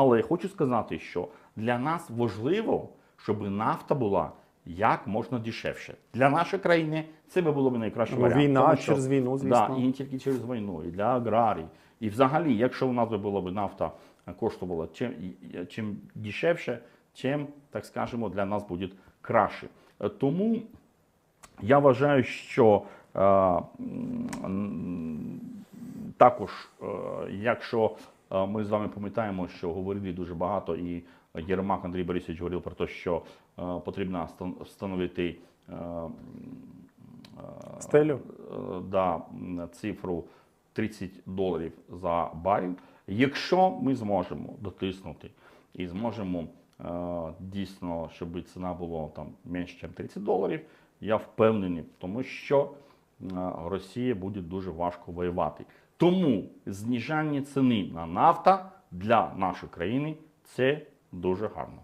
Але хочу сказати, що для нас важливо, щоб нафта була як можна дешевше. Для нашої країни це би було б найкраще Ну, варіант. війна Тому що- через війну, Да, і не тільки через війну, і для аграрій. І взагалі, якщо у нас би було б нафта е, коштувала чим, і- чим дешевше, чим, так скажемо, для нас буде краще. Е, Тому я вважаю, що е, також, е, якщо е, ми з вами пам'ятаємо, що говорили дуже багато, і Єрмак Андрій Борисович говорив про те, що е, потрібно встан- встановити е, е, Стелю? да, цифру 30 доларів за барель. Якщо ми зможемо дотиснути і зможемо дійсно, щоб ціна була там менше, ніж 30 доларів, я впевнений, тому що е, Росія буде дуже важко воювати. Тому знижання ціни на нафта для нашої країни це дуже гарно.